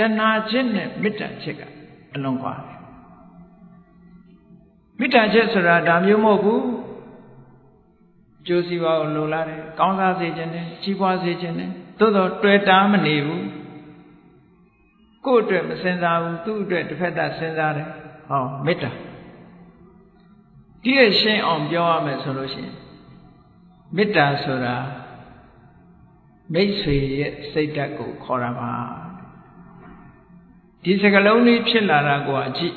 တဏှာချက်နဲ့မေတ္တာချက်ကအလွန်ကွာတယ်မေတ္တာချက်ဆိုတာဒါမျိုးမဟုတ်ဘူးကျိုးစီးပွားကိုလိုလားတယ်ကောင်းစားစေခြင်းနဲ့ကြီးပွားစေခြင်းနဲ့သို့တော့တွေ့တာမနေဘူးကိုယ့်အတွက်မစင်စားဘူးသူ့အတွက်တစ်ဖက်သက်စဉ်းစားတယ်ဟောမေတ္တာဒီရဲ့ရှင်းအောင်ပြောရမယ်ဆိုလို့ရှိရင်မေတ္တာဆိုတာမိတ်ဆွေရဲ့စိတ်ဓာတ်ကိုခေါ်တာပါ ဒီစကလုံးလေးဖြစ်လာတာကိုအကြည့်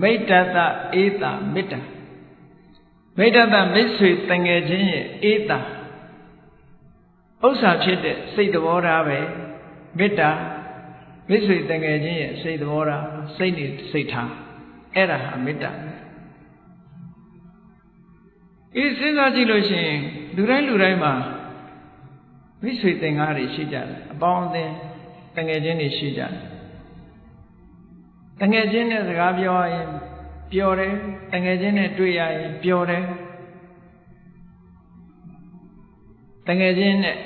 မိတ္တတအေးတာမေတ္တာမိတ္တတမိတ်ဆွေတငယ်ချင်းရဲ့အေးတာဥစ္စာဖြစ်တဲ့စိတ်သဘောထားပဲမေတ္တာမိတ်ဆွေတငယ်ချင်းရဲ့စိတ်သဘောထားစိတ်နေစိတ်ထားအဲ့ဒါဟာမေတ္တာအေးစဉ်းစားကြည့်လို့ရှိရင်လူတိုင်းလူတိုင်းမှာမိတ်ဆွေသင်္ကားတွေရှိကြတယ်အပေါင်းအသင်းတငယ်ချင်းတွေရှိကြတယ် တငယ်ချင်းနဲ့စကားပြောရင်ပျော်တယ်တငယ်ချင်းနဲ့တွေ့ရရင်ပျော်တယ်တငယ်ချင်းနဲ့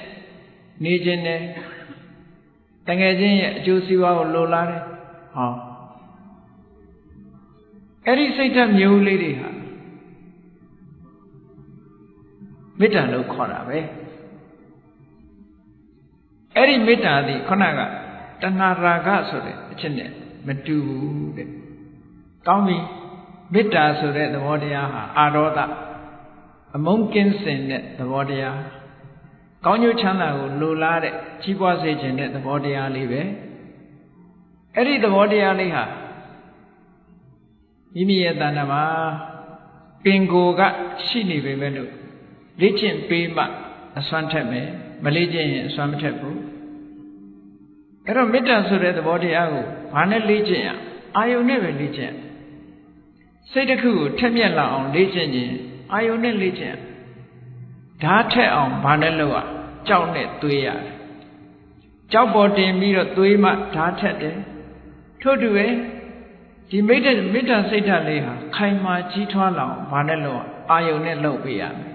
နေခြင်းနဲ့တငယ်ချင်းရဲ့အကျိုးစီးပွားကိုလိုလားတယ်ဟောအဲ့ဒီစိတ်ဓာတ်မျိုးလေးတွေဟာမေတ္တာလို့ခေါ်တာပဲအဲ့ဒီမေတ္တာသည်ခုနကတဏှာရာဂဆိုတဲ့အချက်နဲ့ မတူဘူးတဲ့ကောင်းပြီမေတ္တာဆိုတဲ့သဘောတရားဟာအာရောဒအမုန်းကင်းစင်တဲ့သဘောတရားကောင်းကျိုးချမ်းသာကိုလိုလားတဲ့ကြီးပွားစေခြင်းတဲ့သဘောတရားလေးပဲအဲ့ဒီသဘောတရားလေးဟာမိမိရဲ့တဏ္ဍာမှာပင်ကိုကရှိနေပေမဲ့လို့လေ့ကျင့်ပေးမှအစွမ်းထက်မယ်မလေ့ကျင့်ရင်အစွမ်းမထက်ဘူး အဲ့တော့မေတ္တာဆိုတဲ့သဘောတရားကိုဘာနဲ့လေ့ကျင့်ရအာယုန်နဲ့ပဲလေ့ကျင့်စိတ်တစ်ခုကိုထက်မြက်လာအောင်လေ့ကျင့်ခြင်းအာယုန်နဲ့လေ့ကျင့်ဓာတ်ထက်အောင်ဘာနဲ့လုပ်ရကြောက်နဲ့သွေးရတယ်ကြောက်ပေါ်တင်ပြီးတော့သွေးမှဓာတ်ထက်တယ်ထို့တူပဲဒီမိတ္တမေတ္တာစိတ်ဓာတ်လေးဟာခိုင်မာကြီးထွားလာအောင်ဘာနဲ့လုပ်ရအာယုန်နဲ့လုပ်ပေးရမယ်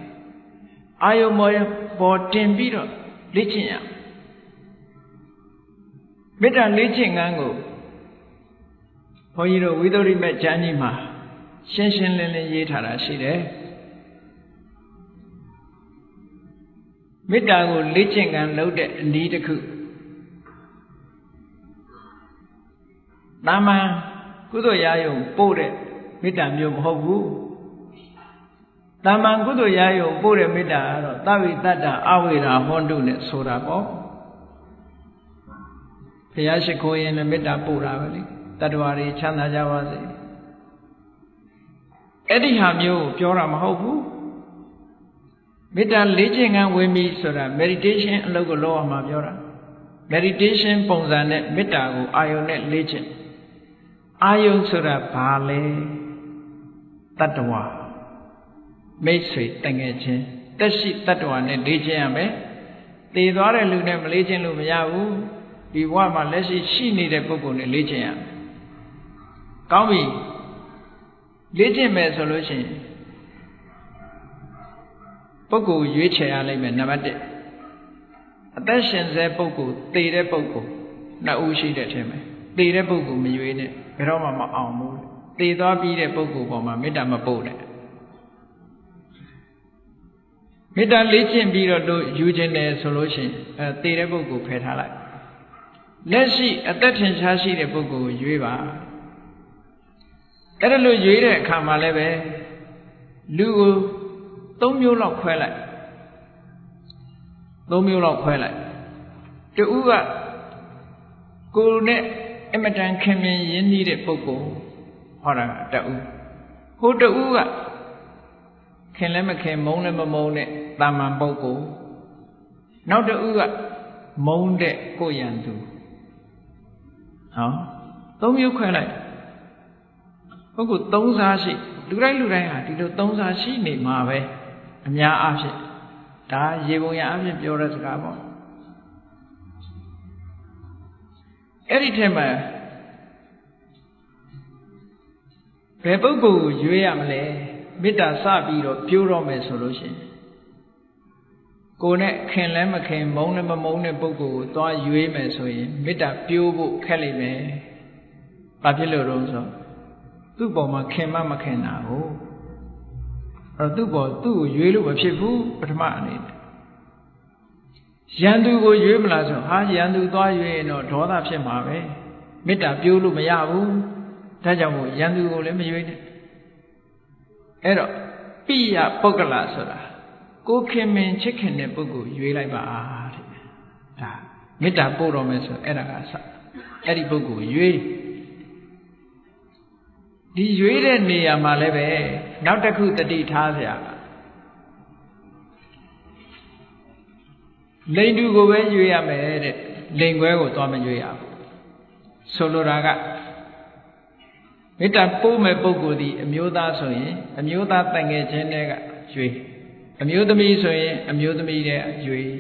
အာယုမောပေါ်တင်ပြီးတော့လေ့ကျင့်ရမေ တ္တာလေ့ကျင့်ငန်းကိုဘုန်းကြီးတို့ဝိသုရိမေကျမ်းကြီးမှာရှင်းရှင်းလင်းလင်းရေးထားတာရှိတယ်မေတ္တာကိုလေ့ကျင့်ကံလုပ်တဲ့အနည်းတစ်ခုတာမန်ကုသိုလ်ရာယုံပို့တဲ့မေတ္တာမျိုးမဟုတ်ဘူးတာမန်ကုသိုလ်ရာယုံပို့တဲ့မေတ္တာကတော့သဗ္ဗိတ္တအဝိရာဟွန်တုနဲ့ဆိုတာပေါ့ ဘုရားရှိခိုးရင်လည်းမေတ္တာပို့တာပဲလေတတ္တဝါတွေချမ်းသာကြပါစေအဲ့ဒီဟာမျိုးပြောတာမဟုတ်ဘူးမေတ္တာလေ့ကျင့်ခန်းဝင်ပြီဆိုတာ meditation အလုပ်ကိုလုပ်အောင်မှာပြောတာ meditation ပုံစံနဲ့မေတ္တာကိုအာယုန်နဲ့လေ့ကျင့်အာယုန်ဆိုတာဘာလဲတတ္တဝါမိတ်ဆွေတငယ်ချင်းတက်ရှိတတ္တဝါနဲ့လေ့ကျင့်ရမယ်တည်သွားတဲ့လူနဲ့မလေ့ကျင့်လို့မရဘူး ဒီဘဝမှာလက်ရှိရှိနေတဲ့ပုဂ္ဂိုလ်နဲ့လေ့ကျင့်ရမယ်ကောင်းပြီလေ့ကျင့်မယ်ဆိုလို့ရှိရင်ပုဂ္ဂိုလ်ရွေးချယ်ရလိမ့်မယ်နံပါတ်1အသက်ရှင်စေပုဂ္ဂိုလ်တည်တဲ့ပုဂ္ဂိုလ်နှစ်ဦးရှိတဲ့ထဲမှာတည်တဲ့ပုဂ္ဂိုလ်မရွေးနဲ့ဘယ်တော့မှမအောင်ဘူးတည်သွားပြီးတဲ့ပုဂ္ဂိုလ်ပေါ်မှာမေတ္တာမပို့နဲ့မေတ္တာလေ့ကျင့်ပြီးတော့တို့ယူခြင်းတယ်ဆိုလို့ရှိရင်အဲတည်တဲ့ပုဂ္ဂိုလ်ဖယ်ထားလိုက် လက်ရှိအသက်ထင်ရှားရှိတဲ့ပုဂ္ဂိုလ်ကိုရွေးပါအဲ့ဒါလို့ရွေးတဲ့အခါမှာလည်းပဲလူကို၃မျိုးလောက်ခွဲလိုက်၃မျိုးလောက်ခွဲလိုက်တူကကိုယ်နဲ့အမတန်ခင်မင်ရင်းနှီးတဲ့ပုဂ္ဂိုလ်ဟောတာတူဟိုတူကခင်လည်းမခင်မုန်းလည်းမမုန်းတဲ့တာမန်ပုဂ္ဂိုလ်နောက်တူကမုန်းတဲ့ကိုရန်သူ ဟောသုံးမျိုးခွဲလိုက်ပုဂ္ဂိုလ်သုံးစားရှိလူတိုင်းလူတိုင်းဟာဒီလိုသုံးစားရှိနေမှာပဲအများအားဖြင့်ဒါရေပုံရအဖြစ်ပြောတဲ့စကားပေါ့အဲ့ဒီထဲမှာဘယ်ပုဂ္ဂိုလ်ကိုရွေးရမလဲမေတ္တာစပြီးတော့ပြိုးတော့မယ်ဆိုလို့ရှိရင် ကိုယ်နဲ့ခင်လဲမခင်မုန်းလည်းမမုန်းတဲ့ပုဂ္ဂိုလ်ကိုသွားရွေးမယ်ဆိုရင်မေတ္တာပြိုးဖို့ခက်လိမ့်မယ်။ဘာဖြစ်လို့လဲဆိုသူ့ပေါ်မှာခင်မမခင်တာကိုအဲ့တော့သူ့ပေါ်သူ့ကိုရွေးလို့မဖြစ်ဘူးပထမအနေနဲ့ရန်သူကိုရွေးမလားဆိုဟာရန်သူသွားရွေးရင်တော့ဒေါသဖြစ်မှာပဲမေတ္တာပြိုးလို့မရဘူးဒါကြောင့်မို့ရန်သူကိုလည်းမရွေးနဲ့အဲ့တော့ပိယပုဂ္ဂလဆိုတာ ကိုခင်မင်ချစ်ခင်တဲ့ပုဂ္ဂိုလ်ရွေးလိုက်ပါတဲ့ဒါမေတ္တာပို့တော်မယ်ဆိုအဲ့ဒါကအစအဲ့ဒီပုဂ္ဂိုလ်ရွေးဒီရွေးတဲ့နေရာမှာလည်းပဲနောက်တစ်ခုတတိထားစရာလိန်တူကိုပဲရွေးရမယ်တဲ့လိန်ခွဲကိုသွားမရွေးရဘူးဆိုလိုတာကမေတ္တာပို့မဲ့ပုဂ္ဂိုလ်ဒီအမျိုးသားဆိုရင်အမျိုးသားတန်ငယ်ချင်းတွေကရွေး အမျိုးသမီးဆိုရင်အမျိုးသမီးတဲ့ရွေး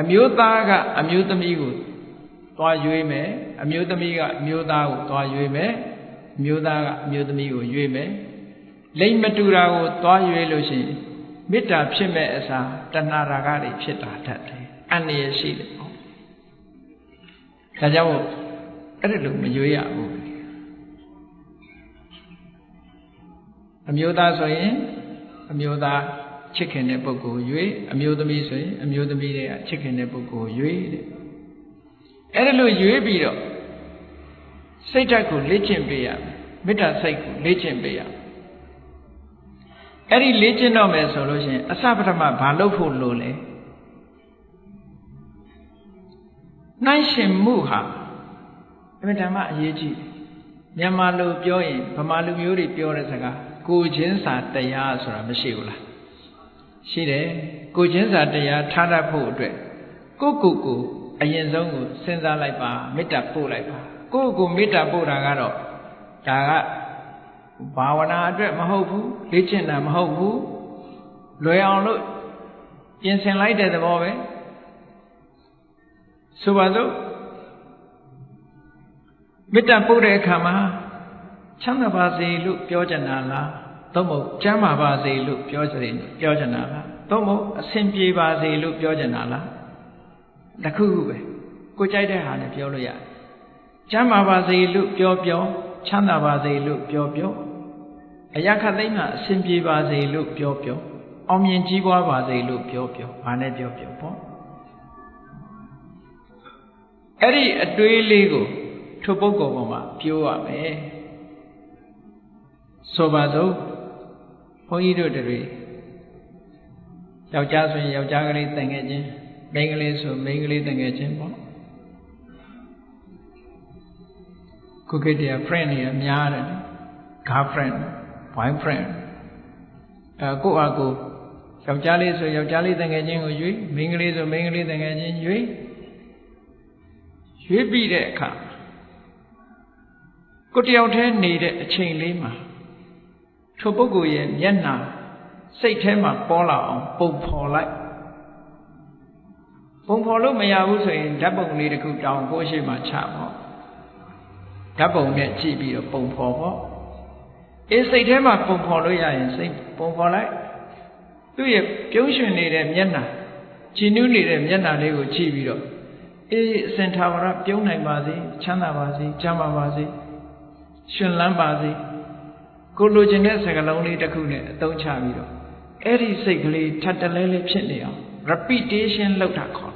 အမျိုးသားကအမျိုးသမီးကိုသွားရွေးမယ်အမျိုးသမီးကအမျိုးသားကိုသွားရွေးမယ်အမျိုးသားကအမျိုးသမီးကိုရွေးမယ်လိမ့်မတူတာကိုသွားရွေးလို့ရှိရင်မေတ္တာဖြစ်မဲ့အစားတဏှာရာဂတွေဖြစ်တာတတ်တယ်အန္တရာယ်ရှိတယ်ပေါ့ဒါကြောင့်အဲ့ဒါလိုမရွေးရဘူးအမျိုးသားဆိုရင် အမျိုးသားချစ်ခင်တဲ့ပုဂ္ဂိုလ်ရွေးအမျိုးသမီးဆိုရင်အမျိုးသမီးတွေကချစ်ခင်တဲ့ပုဂ္ဂိုလ်ရွေးတဲ့အဲ့ဒါလို့ရွေးပြီးတော့စိတ်ဓာတ်ကိုလေ့ကျင့်ပေးရမယ်မေတ္တာစိတ်ကိုလေ့ကျင့်ပေးရမယ်အဲ့ဒီလေ့ကျင့်တော့မယ်ဆိုလို့ရှိရင်အစပထမဘာလုပ်ဖို့လိုလဲနှိုင်းရှင်မှုဟာအမှန်တမ်းအရေးကြီးမြန်မာလိုပြောရင်ဗမာလူမျိုးတွေပြောတဲ့စကား ကိုချင်းစာတရားဆိုတာမရှိဘူးလားရှိတယ်ကိုချင်းစာတရားထားတတ်ဖို့အတွက်ကိုကိုကိုအရင်ဆုံးကိုစဉ်းစားလိုက်ပါမေတ္တာပို့လိုက်ပါကိုကိုမေတ္တာပို့တာကတော့ဒါကဘာဝနာအတွက်မဟုတ်ဘူးလေ့ကျင့်တာမဟုတ်ဘူးလွယ်အောင်လို့ပြင်ဆင်လိုက်တဲ့သဘောပဲဆိုပါစို့မေတ္တာပို့တဲ့အခါမှာချမ်းသာပါစေလို့ပြောကြတာလား သို့မဟုတ်ကျမ်းမာပါစေလို့ပြောကြတယ်ပြောကြတာလားသို့မဟုတ်အဆင်ပြေပါစေလို့ပြောကြတာလားတခုခုပဲကိုကြိုက်တဲ့ဟာနဲ့ပြောလို့ရတယ်ကျမ်းမာပါစေလို့ပြောပြောချမ်းသာပါစေလို့ပြောပြောအရာခတ်သိမ်းမှာအဆင်ပြေပါစေလို့ပြောပြောအောင်မြင်ကြီးပွားပါစေလို့ပြောပြောဘာနဲ့ပြောပြောပေါ့အဲ့ဒီအတွေးလေးကိုထိုပုဂ္ဂိုလ်ပေါ်မှာပြောရမယ်ဆိုပါစို့ ဘုန်းကြီးတို့တွေယောက်ျားဆိုရင်ယောက်ျားကလေးတန်ငယ်ချင်းမိန်းကလေးဆိုမိန်းကလေးတန်ငယ်ချင်းပေါ့ခုခေတ်တည်း friend တွေများတယ် girlfriend boyfriend အဲကိုယ့်အကိုယောက်ျားလေးဆိုယောက်ျားလေးတန်ငယ်ချင်းကိုရွေးမိန်းကလေးဆိုမိန်းကလေးတန်ငယ်ချင်းရွေးရွေးပြီးတဲ့အခါကိုတယောက်တည်းနေတဲ့အချိန်လေးမှာ ထိုပုဂ္ဂိုလ်ရဲ့မျက်နှာစိတ်ထဲမှာပေါ်လာအောင်ပုံဖော်လိုက်ပုံဖော်လို့မရဘူးဆိုရင်ဓာတ်ပုံလေးတစ်ခုတောင်းကိုရှိမှချပေါ့ဓာတ်ပုံနဲ့ကြည့်ပြီးတော့ပုံဖော်ပေါ့အေးစိတ်ထဲမှာပုံဖော်လို့ရရင်စိတ်ပုံဖော်လိုက်သူ့ရဲ့ပြုံးရွှင်နေတဲ့မျက်နှာကြည်နူးနေတဲ့မျက်နှာလေးကိုကြည့်ပြီးတော့အေးအစင်ထာဝရပြုံးနိုင်ပါစေချမ်းသာပါစေကျမ်းမာပါစေရှင်လန်းပါစေ ကိုလိုချင်တဲ့စကားလုံးလေးတစ်ခုနဲ့အသုံးချပြီးတော့အဲ့ဒီစိတ်ကလေးထပ်တလဲလဲဖြစ်နေအောင် repetition လုပ်တာခေါ်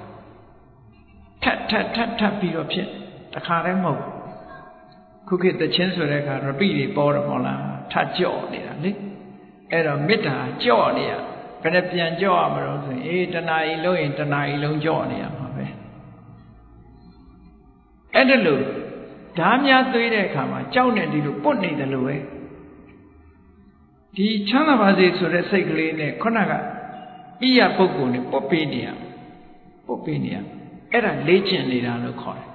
ထပ်ထပ်ထပ်ထပ်ပြီးတော့ဖြစ်တခါတည်းမဟုတ်ခုခေတ်တချင်းဆိုတဲ့အခါ repeat တွေပေါ်တယ်မဟုတ်လားထပ်ကြော့နေတာလေအဲ့တော့မေတ္တာကြော့နေရဘယ်နဲ့ပြန်ကြော့ရမလို့ဆိုရင်အေးတဏှာဤလုံးရင်တဏှာဤလုံးကြော့နေရမှာပဲအဲ့ဒါလို့ဓာများသွေးတဲ့အခါမှာကြောက်နေဒီလိုပုတ်နေတယ်လို့ပဲ ဒီချမ်းသာပါစေဆိုတဲ့စိတ်ကလေးနဲ့ခုနကဣယပုဂ္ဂိုလ်နဲ့ပုတ်ပေးနေရပုတ်ပေးနေရအဲ့ဒါလေ့ကျင့်နေတာလို့ခေါ်တယ်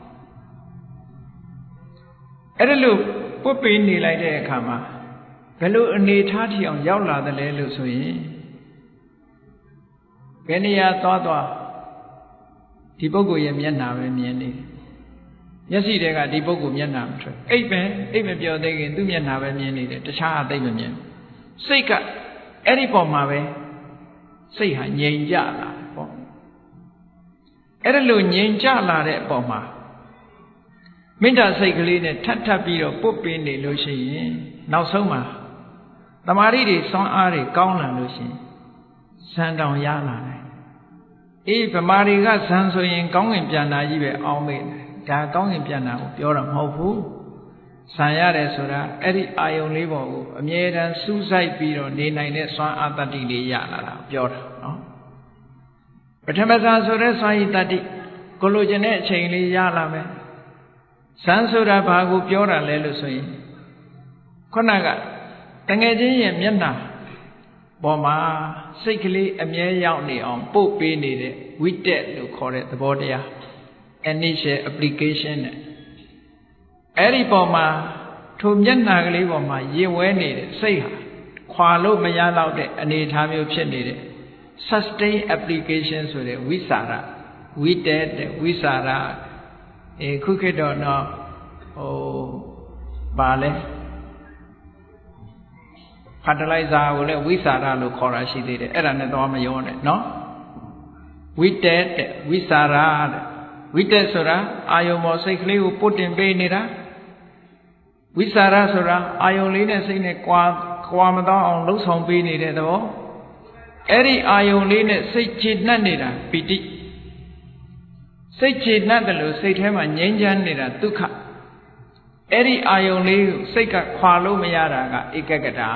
အဲ့ဒါလို့ပုတ်ပေးနေလိုက်တဲ့အခါမှာဘယ်လိုအနေထားထီအောင်ရောက်လာတယ်လဲလို့ဆိုရင်ဘယ်နေရာသွားသွားဒီပုဂ္ဂိုလ်ရဲ့မျက်နှာပဲမြင်နေတယ်မျက်စိတွေကဒီပုဂ္ဂိုလ်မျက်နှာမထွက်အိပ်ပဲအိပ်မပြောသေးခင်သူ့မျက်နှာပဲမြင်နေတယ်တခြားအသိမမြင် စိတ်ကအဲ့ဒီပုံမှာပဲစိတ်ဟာငြိမ်ကြလာပေါ့အဲ့ဒါလို့ငြိမ်ကြလာတဲ့အပေါ်မှာမေတ္တာစိတ်ကလေးနဲ့ထပ်ထပ်ပြီးတော့ပုတ်ပင်းနေလို့ရှိရင်နောက်ဆုံးမှာတမာရီတွေစွမ်းအားတွေကောင်းလာလို့ရှိရင်ဇန်တောင်ရလာတယ်အေးဗမာတွေကဇန်ဆိုရင် ကောင်းငင်ပြန်တာကြီးပဲအောင်းမေးတယ်ဒါကောင်းငင်ပြန်တာကိုပြောတာမဟုတ်ဘူး ဇန်ရတယ်ဆိုတာအဲ့ဒီအာယုံလေးပေါ်ကိုအမြဲတမ်းစူးစိုက်ပြီးတော့နေနိုင်တဲ့စွမ်းအားတတ္တိလေးရလာတာပြောတာနော်ပထမဇန်ဆိုတဲ့စွမ်းရည်တတ္တိကိုလိုချင်တဲ့အချိန်လေးရလာမယ်ဇန်ဆိုတာဘာကိုပြောတာလဲလို့ဆိုရင်ခုနကတငယ်ချင်းရဲ့မျက်နှာပေါ်မှာစိတ်ကလေးအမြဲရောက်နေအောင်ပို့ပေးနေတဲ့ဝိတက်လို့ခေါ်တဲ့သဘောတရား initial application နဲ့ အဲ့ဒီပေါ်မှာထိုမျက်နှာကလေးပေါ်မှာရင်ဝဲနေတဲ့စိတ်ဟာခွာလို့မရတော့တဲ့အနေအထားမျိုးဖြစ်နေတဲ့ sustain application ဆိုတဲ့ဝိสารဝိတက်တဲ့ဝိสารအဲခုခေတ်တော့တော့ဟိုပါလဲဖာတလိုက်ဇာကိုလည်းဝိสารလို့ခေါ်တာရှိသေးတယ်အဲ့ဒါနဲ့တော့မရောနဲ့နော်ဝိတက်တဲ့ဝိสารတဲ့ဝိတက်ဆိုတာအာယုံမောစိတ်ကလေးကိုပုတ်တင်ပေးနေတာ ဝိสารဆိုတာအာယုံလေးနဲ့စိတ်နဲ့ကွာကွာမတော့အောင်လှုပ်ဆောင်ပေးနေတဲ့သဘောအဲ့ဒီအာယုံလေးနဲ့စိတ်ချနှက်နေတာပီတိစိတ်ချနှက်တယ်လို့စိတ်ထဲမှာငြိမ်းချမ်းနေတာဒုက္ခအဲ့ဒီအာယုံလေးကိုစိတ်ကခွာလို့မရတာကဧကကတာ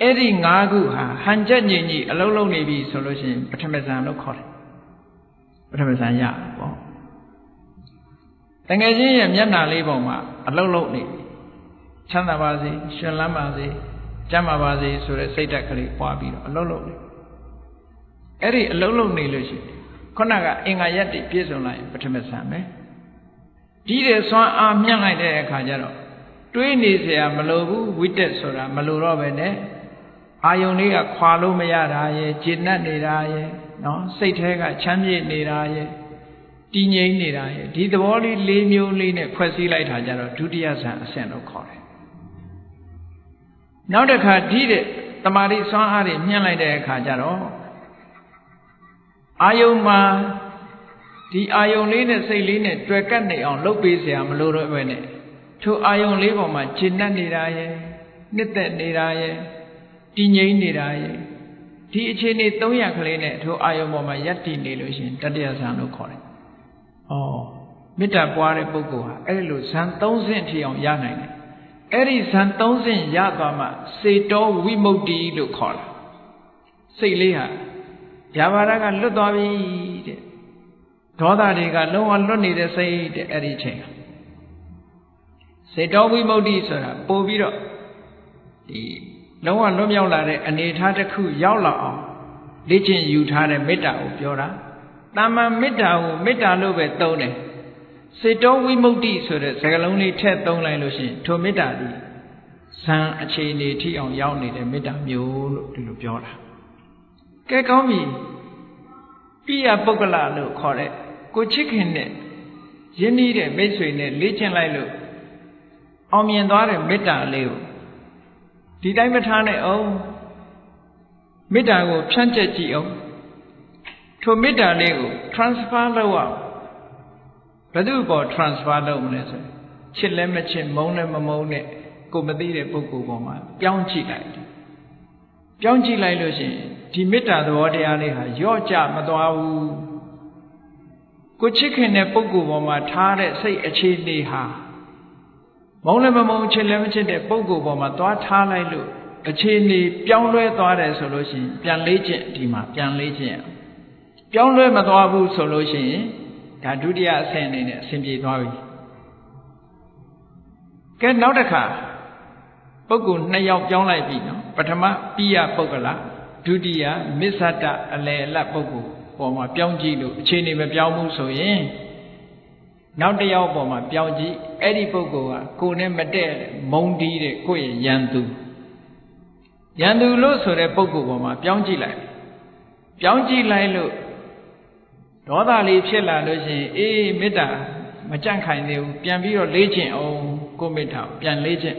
အဲ့ဒီ၅ခုဟာဟန်ချက်ညင်ကြီးအလုံးလုံးနေပြီဆိုလို့ရှိရင်ပထမဇန်လို့ခေါ်တယ်ပထမဇန်ရပေါ့ တငယ်ချင်းရဲ့မျက်နှာလေးပေါ်မှာအလုံးလုံးနေပြီချမ်းသာပါစေရှင်လန်းပါစေကျမ်းပါပါစေဆိုတဲ့စိတ်ဓာတ်ကလေးပွားပြီးတော့အလုံးလုံးနေအဲ့ဒီအလုံးလုံးနေလို့ရှိရင်ခုနကအင်္ဂါရက်တိပြည့်စုံလိုက်ရင်ပထမဇန်ပဲဒီတဲ့စွမ်းအားမြန့်လိုက်တဲ့အခါကျတော့တွေးနေเสียမလိုဘူးဝိတက်ဆိုတာမလိုတော့ပဲနဲ့အာယုန်လေးကခွာလို့မရတာရဲ့ဂျင်းတ်နေတာရဲ့နော်စိတ်แท้ကချမ်းမြေ့နေတာရဲ့ တည်ငြိမ်နေတာရဲ့ဒီသဘောလေး၄မျိုးလေးနဲ့ဖွဲ့စည်းလိုက်တာကြတော့ဒုတိယဇန်အဆင့်လို့ခေါ်တယ်နောက်တစ်ခါဒီတဲ့တမာတိစွမ်းအားတွေမြင့်လိုက်တဲ့အခါကျတော့အာယုံမှာဒီအာယုံလေးနဲ့စိတ်လေးနဲ့တွေ့ကပ်နေအောင် လုပ်ပေးเสียမလို့တော့ပဲနဲ့ထိုအာယုံလေးပေါ်မှာဂျင်းတ်နေတာရဲ့နှစ်သက်နေတာရဲ့တည်ငြိမ်နေတာရဲ့ဒီအခြေအနေ၃ရပ်ကလေးနဲ့ထိုအာယုံပေါ်မှာယက်တည်နေလို့ရှိရင်တတ္တယဇံလို့ခေါ်တယ်။ ဩမေတ္တာပွားတဲ့ပုဂ္ဂိုလ်ဟာအဲ့လိုဇံ၃ဆင့်ထိအောင်ရနိုင်တယ်။အဲ့ဒီဇံ၃ဆင့်ရသွားမှစေတောဝိမု ക്തി လို့ခေါ်တာ။စိတ်လေးဟာဗျာပါဒကလွတ်သွားပြီတဲ့။ဒေါသတွေကလုံးဝလွတ်နေတဲ့စိတ်တဲ့အဲ့ဒီချိန်စေတောဝိမု ക്തി ဆိုတာပို့ပြီးတော့ဒီလုံးဝလွတ်မြောက်လာတဲ့အနေအထားတစ်ခုရောက်လာအောင်လေ့ကျင့်ယူထားတဲ့မေတ္တာကိုပြောတာ တာမန်မေတ္တာကိုမေတ္တာလို့ပဲသုံးတယ်စေတောဝိမု ക്തി ဆိုတဲ့စကားလုံးလေးထည့်သုံးလိုက်လို့ရှိရင်ထိုမေတ္တာဒီဇံအခြေအနေထိအောင်ရောက်နေတဲ့မေတ္တာမျိုးလို့ဒီလိုပြောတာကဲကောင်းပြီပိယပုဂ္ဂလလို့ခေါ်တဲ့ကိုချစ်ခင်တဲ့ယဉ်ဤတဲ့မိတ်ဆွေနဲ့လေ့ကျင့်လိုက်လို့အောင်မြင်သွားတဲ့မေတ္တာလေးကိုဒီတိုင်းမထားနဲ့အောင်မေတ္တာကိုဖြန့်ကျက်ကြည့်အောင် ထိုမေတ္တာလေးကို transfer လုပ်အောင်ဘယ်သူပေါ် transfer လုပ်မလဲဆိုချစ်လည်းမချစ်မုန်းလည်းမမုန်းနဲ့ကိုမသိတဲ့ပုဂ္ဂိုလ်ပေါ်မှာပြောင်းကြည့်လိုက်ပြောင်းကြည့်လိုက်လို့ရှိရင်ဒီမေတ္တာသဘောတရားလေးဟာယော့ကြမသွားဘူးကိုချစ်ခင်တဲ့ပုဂ္ဂိုလ်ပေါ်မှာထားတဲ့စိတ်အခြေအနေဟာမုံလည်းမမုံချစ်လည်းမချစ်တဲ့ပုံကိုယ်ပေါ်မှာသွားထားလိုက်လို့အခြေအနေပြောင်းလဲသွားတယ်ဆိုလို့ရှိရင်ပြန်လေးကျင့်ဒီမှာပြန်လေးကျင့် ပြောင်းလဲမသွားဘူးဆိုလို့ရှိရင်ဒါဒုတိယအဆင့်အနေနဲ့အဆင်ပြေသွားပြီကဲနောက်တစ်ခါပုဂ္ဂိုလ်နှစ်ယောက်ပြောင်းလိုက်ပြီနော်ပထမပိယပုဂ္ဂလဒုတိယမစ္ဆတအလယ်လတ်ပုဂ္ဂိုလ်ပေါ်မှာပြောင်းကြည့်လို့အခြေအနေမပြောင်းဘူးဆိုရင်နောက်တစ်ယောက်ပေါ်မှာပြောင်းကြည့်အဲ့ဒီပုဂ္ဂိုလ်ကကိုယ်နဲ့မတည့်မုံတီးတဲ့ကိုယ့်ရဲ့ယံသူယံသူလို့ဆိုတဲ့ပုဂ္ဂိုလ်ပေါ်မှာပြောင်းကြည့်လိုက်ပြောင်းကြည့်လိုက်လို့ ဒေါသလေးဖြစ်လာလို့ရှိရင်အေးမေတ္တာမကြန့်ခိုင်သေးဘူးပြန်ပြီးတော့လေးကျင့်အောင်ကိုမေတ္တာပြန်လေးကျင့်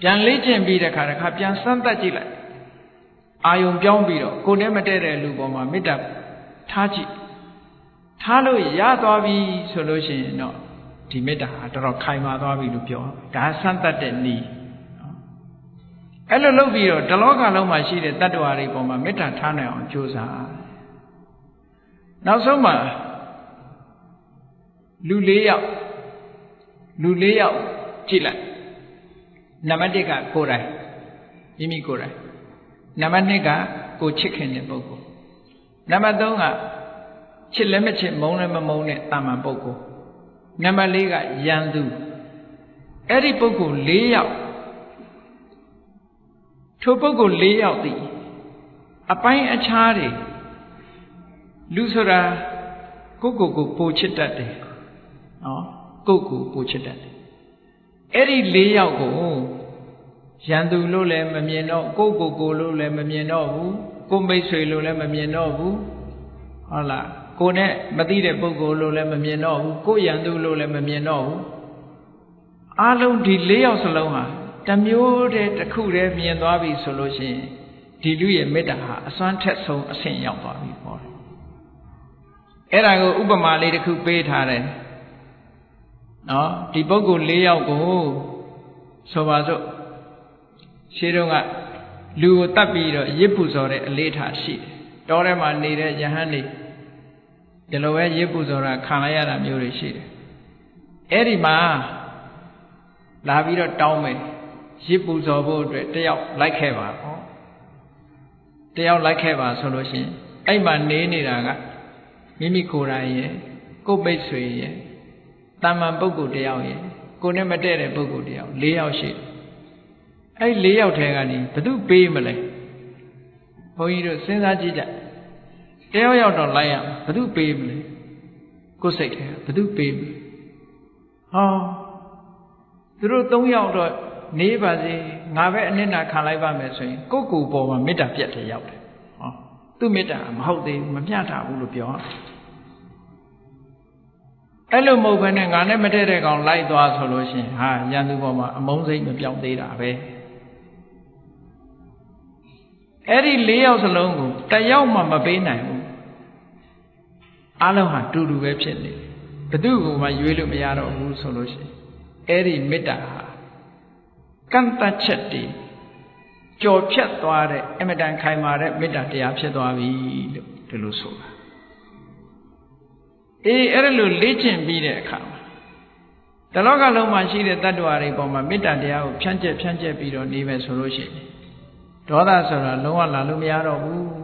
ပြန်လေးကျင့်ပြီးတဲ့ခါတစ်ခါပြန်စမ်းသပ်ကြည့်လိုက်အာယုံပြောင်းပြီးတော့ကိုယ်နဲ့မတည့်တဲ့လူပေါ်မှာမေတ္တာထားကြည့်ထားလို့ရသွားပြီဆိုလို့ရှိရင်တော့ဒီမေတ္တာဟာတော်တော်ခိုင်မာသွားပြီလို့ပြောဒါဆန်းတတ်တဲ့ဤအဲ့လိုလုပ်ပြီးတော့တလောကလုံးမှာရှိတဲ့တတ္တဝါတွေပေါ်မှာမေတ္တာထားနိုင်အောင်ကြိုးစား နောက်ဆုံးမှာလူ၄ယောက်လူ၄ယောက်ကြည့်လိုက်နံပါတ်1ကကိုယ်တိုင်မိမိကိုယ်တိုင်နံပါတ်2ကကိုချစ်ခင်တဲ့ပုဂ္ဂိုလ်နံပါတ်3ကချစ်လည်းမချစ်မုန်းလည်းမမုန်းတဲ့တာမန်ပုဂ္ဂိုလ်နံပါတ်4ကယံသူအဲ့ဒီပုဂ္ဂိုလ်၄ယောက်ထိုပုဂ္ဂိုလ်၄ယောက်သည်အပိုင်းအခြားတွေ လူဆိုတာကိုယ့်ကိုယ်ကိုပိုချစ်တတ်တယ်နော်ကိုယ့်ကိုယ်ပိုချစ်တတ်တယ်အဲ့ဒီ၄ယောက်ကိုရန်သူလို့လည်းမမြင်တော့ကိုယ့်ကိုယ်ကိုလို့လည်းမမြင်တော့ဘူးကိုမိတ်ဆွေလို့လည်းမမြင်တော့ဘူးဟုတ်လားကိုနဲ့မသိတဲ့ပုဂ္ဂိုလ်လို့လည်းမမြင်တော့ဘူးကိုရန်သူလို့လည်းမမြင်တော့ဘူးအားလုံးဒီ၄ယောက်စလုံးဟာတမျိုးတည်းတစ်ခုတည်းမြင်သွားပြီဆိုလို့ရှိရင်ဒီလူရဲ့မေတ္တာဟာအစွမ်းထက်ဆုံးအဆင့်ရောက်သွားပြီပေါ့ အဲ့ဒါကိုဥပမာလေးတစ်ခုပေးထားတယ်နော်ဒီပုဂ္ဂိုလ်၄ယောက်ကိုဆိုပါစို့ရှင်းတော့ကလူကိုတတ်ပြီးတော့ရစ်ပူဇော်တဲ့အလေးထားရှိတယ်တောထဲမှာနေတဲ့ယဟန်နေဒီလိုပဲရစ်ပူဇော်တာခံလိုက်ရတာမျိုးတွေရှိတယ်အဲ့ဒီမှာလာပြီးတော့တောင်းမယ်ရစ်ပူဇော်ဖို့အတွက်တယောက်လိုက်ခဲ့ပါဟောတယောက်လိုက်ခဲ့ပါဆိုလို့ရှိရင်အဲ့မှာနေနေတာက မိမိကိုယ်တိုင်ရဲ့ကိုယ်ပိတ်ဆွေရဲ့တာမန်ပုဂ္ဂိုလ်တယောက်ရဲ့ကိုယ်နဲ့မတည့်တဲ့ပုဂ္ဂိုလ်တယောက်၄ယောက်ရှိတယ်အဲ့၄ယောက်ထဲကနေဘသူပေးမလဲဘုန်းကြီးတို့စဉ်းစားကြည့်ကြတယောက်ယောက်တော့လိုက်ရမှာဘသူပေးမလဲကိုယ်စိတ်ထဲဘသူပေးမလဲဟောသူတို့၃ယောက်တော့နေပါစေငါပဲအနစ်နာခံလိုက်ပါမယ်ဆိုရင်ကိုယ့်ကိုယ်ပေါ်မှာမေတ္တာပြတ်တယ်ရောက်တယ်ဟောသူ့မေတ္တာမဟုတ်သေးဘူးမမျှတာဘူးလို့ပြော အဲ့လိုမဟုတ်ဘဲနဲ့ငါနဲ့မတည့်တဲ့ကောင်လိုက်သွားဆိုလို့ရှိရင်ဟာရန်သူပေါ်မှာအမုန်းစိတ်မပြောင်းသေးတာပဲအဲ့ဒီ၄ယောက်စလုံးကိုတယောက်မှမပေးနိုင်ဘူးအားလုံးဟာတူတူပဲဖြစ်နေဘသူ့ကိုမှရွေးလို့မရတော့ဘူးဆိုလို့ရှိရင်အဲ့ဒီမေတ္တာဟာကန့်တတ်ချက်တည်ကြော်ဖြတ်သွားတဲ့အမတန်ခိုင်မာတဲ့မေတ္တာတရားဖြစ်သွားပြီလို့ဒီလိုဆိုတာ အေးအဲ့လိုလေ့ကျင့်ပြီးတဲ့အခါမှာတလောကလုံးမှာရှိတဲ့တ attva တွေပေါ်မှာမေတ္တာတရားကိုဖြန့်ကျက်ဖြန့်ကျက်ပြီးတော့နေမယ်ဆိုလို့ရှိရင်ဒေါသဆိုတာလုံးဝလာလို့မရတော့ဘူး